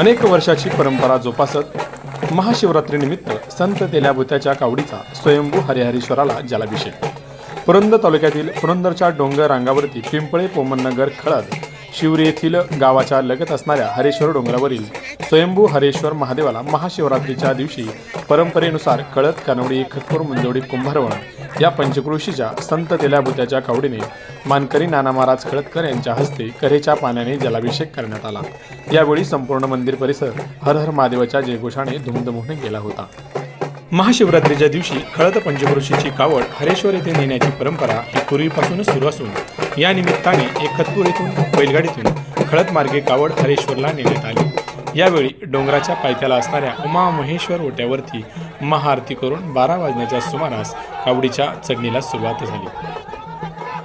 अनेक वर्षाची परंपरा जोपासत महाशिवरात्रीनिमित्त संत तेल्याभुत्याच्या कावडीचा स्वयंभू हरिहरेश्वराला जलाभिषेक. पुरंदर तालुक्यातील पुरंदरच्या डोंगर रांगावरती पिंपळे पोमननगर खळद शिवरी येथील गावाच्या लगत असणाऱ्या हरेश्वर डोंगरावरील स्वयंभू हरेश्वर महादेवाला महाशिवरात्रीच्या दिवशी परंपरेनुसार कळत कानवडी खतपूर मुंजवडी कुंभारवण या पंचक्रोशीच्या संत तेल्याभूत्याच्या कावडीने मानकरी नाना महाराज खळदकर यांच्या हस्ते करेच्या पाण्याने जलाभिषेक करण्यात आला. यावेळी संपूर्ण मंदिर परिसर हर हर महादेवाच्या जयघोषाने धुमधुमून गेला होता. महाशिवरात्रीच्या दिवशी खळद पंचक्रोशीची कावड हरेश्वर येथे नेण्याची परंपरा ही पूर्वीपासूनच सुरू असून या निमित्ताने एकतपूर येथून बैलगाडीतून खळद मार्गे कावड हरेश्वरला नेण्यात आली. यावेळी डोंगराच्या पायथ्याला असणाऱ्या उमा महेश्वर ओट्यावरती महाआरती करून बारा वाजण्याच्या सुमारास कावडीच्या चढणीला सुरुवात झाली.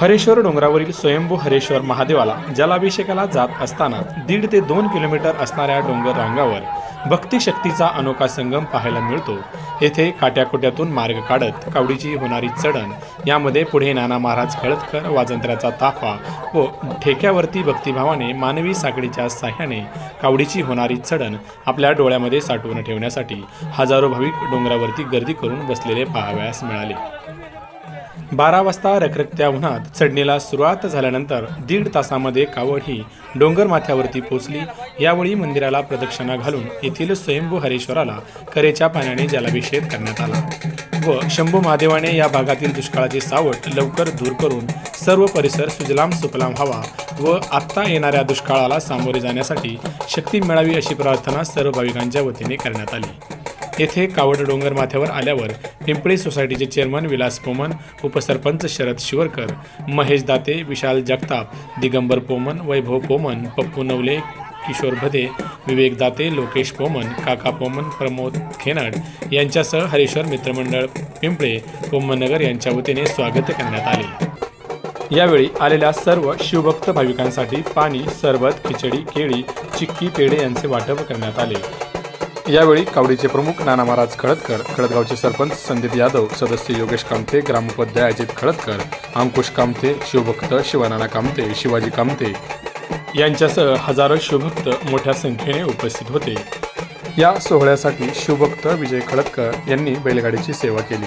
हरेश्वर डोंगरावरील स्वयंभू हरेश्वर महादेवाला जलाभिषेकाला जात असताना दीड ते दोन किलोमीटर असणाऱ्या डोंगर रांगावर भक्तिशक्तीचा अनोखा संगम पाहायला मिळतो. येथे काट्याकोट्यातून मार्ग काढत कावडीची होणारी चढण यामध्ये पुढे नाना महाराज खळदकर वाजंत्र्याचा ताफा व ठेक्यावरती भक्तिभावाने मानवी साखळीच्या साह्याने कावडीची होणारी चढण आपल्या डोळ्यामध्ये साठवून ठेवण्यासाठी हजारो भाविक डोंगरावरती गर्दी करून बसलेले पाहावयास मिळाले. बारा वाजता रखरखत्या उन्हात चढणीला सुरुवात झाल्यानंतर दीड तासामध्ये कावड ही डोंगर माथ्यावरती पोचली यावेळी मंदिराला प्रदक्षिणा घालून येथील स्वयंभू हरेश्वराला करेच्या पाण्याने जलाभिषेक करण्यात आला व शंभू महादेवाने या भागातील दुष्काळाची सावट लवकर दूर करून सर्व परिसर सुजलाम सुफलाम व्हावा व आत्ता येणाऱ्या दुष्काळाला सामोरे जाण्यासाठी शक्ती मिळावी अशी प्रार्थना सर्व भाविकांच्या वतीने करण्यात आली. येथे कावड डोंगर माथ्यावर आल्यावर पिंपळी सोसायटीचे चेअरमन विलास पोमन उपसरपंच शरद शिवरकर महेश दाते विशाल जगताप दिगंबर पोमन वैभव पोमन पप्पू नवले किशोर भदे विवेक दाते लोकेश पोमन काका पोमन प्रमोद खेनाड यांच्यासह हरेश्वर मित्रमंडळ पिंपळे पोमनगर यांच्या वतीने स्वागत करण्यात आले. यावेळी आलेल्या सर्व शिवभक्त भाविकांसाठी पाणी सरबत खिचडी केळी चिक्की पेढे यांचे वाटप करण्यात आले. यावेळी कावडीचे प्रमुख नाना महाराज खळदकर खळदगावचे सरपंच संदीप यादव सदस्य योगेश कामते ग्रामोपाध्याय अजित खळदकर अंकुश कामते शिवभक्त शिवानाना कामते शिवाजी कामते यांच्यासह हजारो शिवभक्त मोठ्या संख्येने उपस्थित होते. या सोहळ्यासाठी शिवभक्त विजय खळदकर यांनी बैलगाडीची सेवा केली.